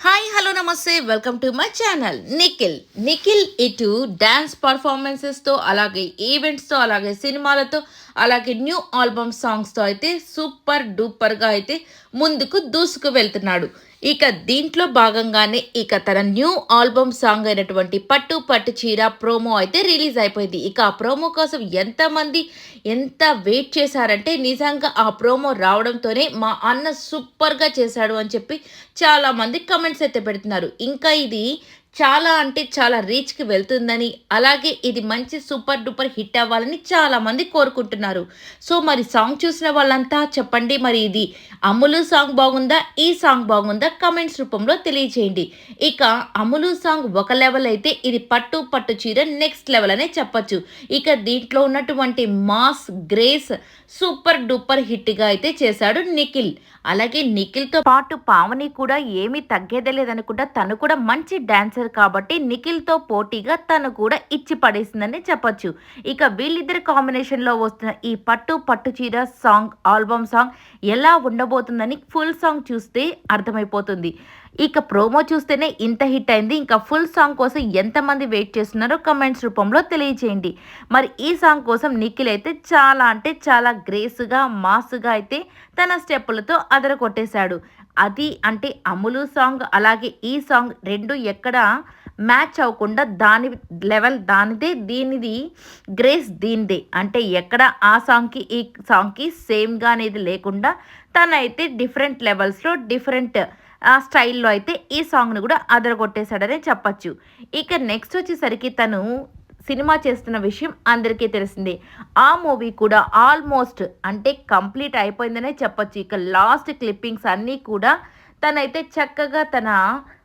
Hi hello నమస్తే. Welcome to my channel. Nikhil. Nikhil ఇటు dance పర్ఫార్మెన్సెస్తో అలాగే ఈవెంట్స్తో అలాగే సినిమాలతో అలాగే న్యూ ఆల్బమ్ సాంగ్స్తో అయితే సూపర్ డూపర్గా అయితే ముందుకు దూసుకు వెళ్తున్నాడు. ఇక దీంట్లో భాగంగానే ఇక తన న్యూ ఆల్బమ్ సాంగ్ అయినటువంటి పట్టు పట్టు చీర ప్రోమో అయితే రిలీజ్ అయిపోయింది. ఇక ఆ ప్రోమో కోసం ఎంతమంది ఎంత వెయిట్ చేశారంటే నిజంగా ఆ ప్రోమో రావడంతోనే మా అన్న సూపర్గా చేశాడు అని చెప్పి చాలామంది కామెంట్స్ అయితే పెడుతున్నారు. ఇంకా ఇది చాలా అంటే చాలా రీచ్కి వెళ్తుందని అలాగే ఇది మంచి సూపర్ డూపర్ హిట్ అవ్వాలని చాలామంది కోరుకుంటున్నారు. సో మరి సాంగ్ చూసిన వాళ్ళంతా చెప్పండి మరి ఇది అమ్ములు సాంగ్ బాగుందా ఈ సాంగ్ బాగుందా కమెంట్స్ రూపంలో తెలియచేయండి. ఇక అమ్ములు సాంగ్ ఒక లెవెల్ అయితే ఇది పట్టు పట్టు చీర నెక్స్ట్ లెవెల్ అనే చెప్పచ్చు. ఇక దీంట్లో ఉన్నటువంటి మాస్ గ్రేస్ సూపర్ డూపర్ హిట్గా అయితే చేశాడు నిఖిల్. అలాగే నిఖిల్తో పాటు పావని కూడా ఏమీ తగ్గేదే లేదనుకుంటా తను కూడా మంచి డాన్సర్ కాబట్టి నిఖిల్తో పోటీగా తను కూడా ఇచ్చి పడేసిందని చెప్పొచ్చు. ఇక వీళ్ళిద్దరి కాంబినేషన్లో వస్తున్న ఈ పట్టు పట్టు చీర సాంగ్ ఆల్బమ్ సాంగ్ ఎలా ఉండబోతుందని ఫుల్ సాంగ్ చూస్తే అర్థమైపోతుంది. ఇక ప్రోమో చూస్తేనే ఇంత హిట్ అయింది. ఇంకా ఫుల్ సాంగ్ కోసం ఎంతమంది వెయిట్ చేస్తున్నారో కమెంట్స్ రూపంలో తెలియచేయండి. మరి ఈ సాంగ్ కోసం నిఖిల్ అయితే చాలా అంటే చాలా గ్రేస్గా మాస్గా అయితే తన స్టెప్పులతో అదర కొట్టేశాడు అది అంటే అమలు సాంగ్ అలాగే ఈ సాంగ్ రెండు ఎక్కడ మ్యాచ్ అవ్వకుండా దాని లెవెల్ దానిదే దీనిది గ్రేస్ దీనిదే. అంటే ఎక్కడ ఆ సాంగ్కి ఈ సాంగ్కి సేమ్గా అనేది లేకుండా తనైతే డిఫరెంట్ లెవెల్స్లో డిఫరెంట్ ఆ స్టైల్లో అయితే ఈ సాంగ్ను కూడా అదరగొట్టేశాడనే చెప్పచ్చు. ఇక నెక్స్ట్ వచ్చేసరికి తను సినిమా చేస్తున్న విషయం అందరికీ తెలిసిందే. ఆ మూవీ కూడా ఆల్మోస్ట్ అంటే కంప్లీట్ అయిపోయిందనే చెప్పొచ్చు. ఇక లాస్ట్ క్లిప్పింగ్స్ అన్నీ కూడా తనైతే చక్కగా తన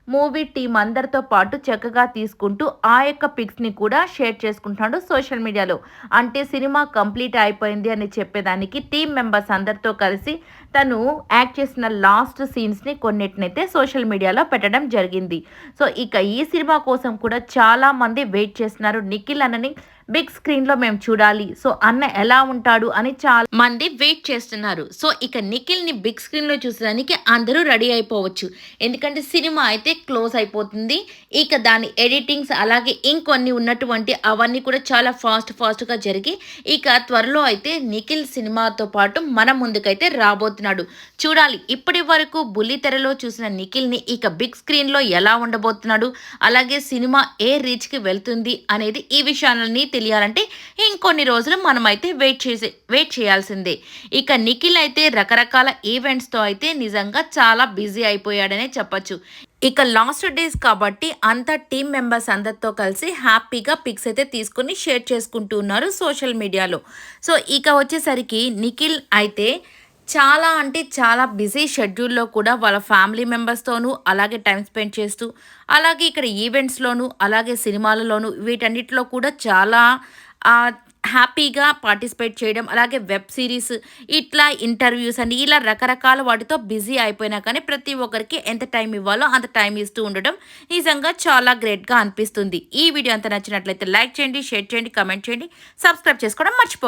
మూవీ టీం అందరితో పాటు చక్కగా తీసుకుంటూ ఆ యొక్క పిక్స్ని కూడా షేర్ చేసుకుంటున్నాడు సోషల్ మీడియాలో. అంటే సినిమా కంప్లీట్ అయిపోయింది అని చెప్పేదానికి టీం మెంబర్స్ అందరితో కలిసి తను యాక్ట్ చేసిన లాస్ట్ సీన్స్ని కొన్నిటినైతే సోషల్ మీడియాలో పెట్టడం జరిగింది. సో ఇక ఈ సినిమా కోసం కూడా చాలామంది వెయిట్ చేస్తున్నారు. నిఖిల్ అనని బిగ్ స్క్రీన్లో మేము చూడాలి. సో అన్న ఎలా ఉంటాడు అని చాలా మంది వెయిట్ చేస్తున్నారు. సో ఇక నిఖిల్ని బిగ్ స్క్రీన్లో చూసడానికి అందరూ రెడీ అయిపోవచ్చు. ఎందుకంటే సినిమా అయితే క్లోజ్ అయిపోతుంది. ఇక దాని ఎడిటింగ్స్ అలాగే ఇంకొన్ని ఉన్నటువంటి అవన్నీ కూడా చాలా ఫాస్ట్ ఫాస్ట్గా జరిగి ఇక త్వరలో అయితే నిఖిల్ సినిమాతో పాటు మన ముందుకైతే రాబోతున్నాడు. చూడాలి. ఇప్పటి వరకు బుల్లి తెరలో చూసిన నిఖిల్ని ఇక బిగ్ స్క్రీన్లో ఎలా ఉండబోతున్నాడు? అలాగే సినిమా ఏ రీచ్కి వెళ్తుంది? అనేది ఈ విషయాలని తెలియాలంటే ఇంకొన్ని రోజులు మనమైతే వెయిట్ చేసే వెయిట్ చేయాల్సిందే. ఇక నిఖిల్ అయితే రకరకాల ఈవెంట్స్తో అయితే నిజంగా చాలా బిజీ అయిపోయాడనే చెప్పచ్చు. ఇక లాస్ట్ డేస్ కాబట్టి అంత టీం మెంబర్స్ అందరితో కలిసి హ్యాపీగా పిక్స్ అయితే తీసుకుని షేర్ చేసుకుంటూ ఉన్నారు సోషల్ మీడియాలో సో ఇక వచ్చేసరికి నిఖిల్ అయితే చాలా అంటే చాలా బిజీ షెడ్యూల్లో కూడా వాళ్ళ ఫ్యామిలీ మెంబర్స్తోనూ అలాగే టైం స్పెండ్ చేస్తూ అలాగే ఇక్కడ ఈవెంట్స్లోనూ అలాగే సినిమాలలోనూ వీటన్నిటిలో కూడా చాలా హ్యాపీగా పార్టిసిపేట్ చేయడం అలాగే వెబ్ సిరీస్ ఇట్లా ఇంటర్వ్యూస్ అని ఇలా రకరకాల వాటితో బిజీ అయిపోయినా కానీ ప్రతి ఒక్కరికి ఎంత టైం ఇవ్వాలో అంత టైం ఇస్తూ ఉండడం నిజంగా చాలా గ్రేట్గా అనిపిస్తుంది. ఈ వీడియో అంత నచ్చినట్లయితే లైక్ చేయండి షేర్ చేయండి కమెంట్ చేయండి సబ్స్క్రైబ్ చేసుకోవడం మర్చిపో